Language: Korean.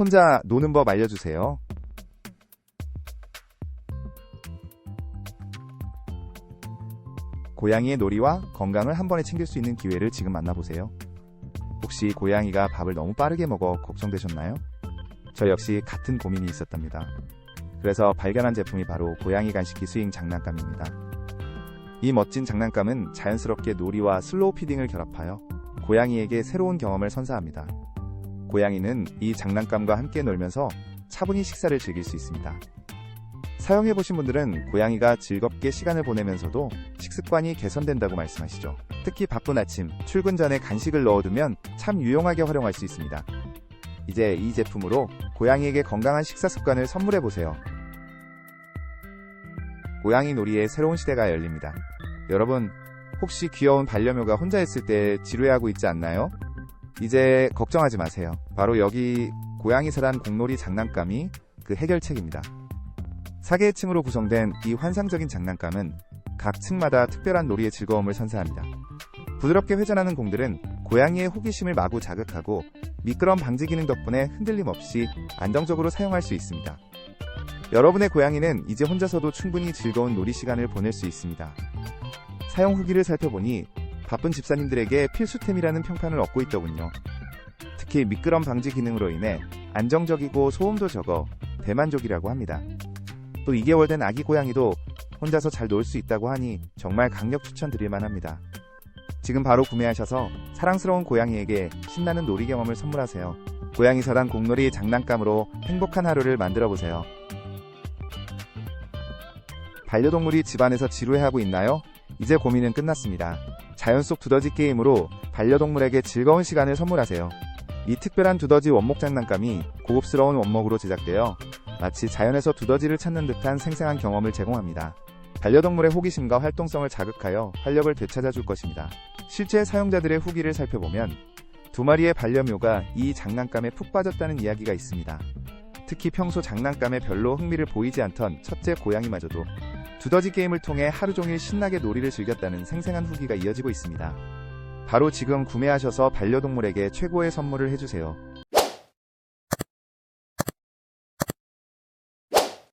혼자 노는 법 알려주세요. 고양이의 놀이와 건강을 한 번에 챙길 수 있는 기회를 지금 만나보세요. 혹시 고양이가 밥을 너무 빠르게 먹어 걱정되셨나요? 저 역시 같은 고민이 있었답니다. 그래서 발견한 제품이 바로 고양이 간식기 스윙 장난감입니다. 이 멋진 장난감은 자연스럽게 놀이와 슬로우 피딩을 결합하여 고양이에게 새로운 경험을 선사합니다. 고양이는 이 장난감과 함께 놀면서 차분히 식사를 즐길 수 있습니다. 사용해보신 분들은 고양이가 즐겁게 시간을 보내면서도 식습관이 개선된다고 말씀하시죠. 특히 바쁜 아침, 출근 전에 간식을 넣어두면 참 유용하게 활용할 수 있습니다. 이제 이 제품으로 고양이에게 건강한 식사 습관을 선물해보세요. 고양이 놀이의 새로운 시대가 열립니다. 여러분, 혹시 귀여운 반려묘가 혼자 있을 때 지루해하고 있지 않나요? 이제 걱정하지 마세요. 바로 여기 고양이 사단 공놀이 장난감이 그 해결책입니다. 4개의 층으로 구성된 이 환상적인 장난감은 각 층마다 특별한 놀이의 즐거움을 선사합니다. 부드럽게 회전하는 공들은 고양이의 호기심을 마구 자극하고 미끄럼 방지 기능 덕분에 흔들림 없이 안정적으로 사용할 수 있습니다. 여러분의 고양이는 이제 혼자서도 충분히 즐거운 놀이 시간을 보낼 수 있습니다. 사용 후기를 살펴보니 바쁜 집사님들에게 필수템이라는 평판을 얻고 있더군요. 특히 미끄럼 방지 기능으로 인해 안정적이고 소음도 적어 대만족이라고 합니다. 또 2개월 된 아기 고양이도 혼자서 잘 놀 수 있다고 하니 정말 강력 추천드릴 만 합니다. 지금 바로 구매하셔서 사랑스러운 고양이에게 신나는 놀이 경험을 선물하세요. 고양이 사단 공놀이 장난감으로 행복한 하루를 만들어 보세요. 반려동물이 집안에서 지루해하고 있나요? 이제 고민은 끝났습니다. 자연 속 두더지 게임으로 반려동물에게 즐거운 시간을 선물하세요. 이 특별한 두더지 원목 장난감이 고급스러운 원목으로 제작되어 마치 자연에서 두더지를 찾는 듯한 생생한 경험을 제공합니다. 반려동물의 호기심과 활동성을 자극하여 활력을 되찾아 줄 것입니다. 실제 사용자들의 후기를 살펴보면 두 마리의 반려묘가 이 장난감에 푹 빠졌다는 이야기가 있습니다. 특히 평소 장난감에 별로 흥미를 보이지 않던 첫째 고양이마저도 두더지 게임을 통해 하루 종일 신나게 놀이를 즐겼다는 생생한 후기가 이어지고 있습니다. 바로 지금 구매하셔서 반려동물에게 최고의 선물을 해주세요.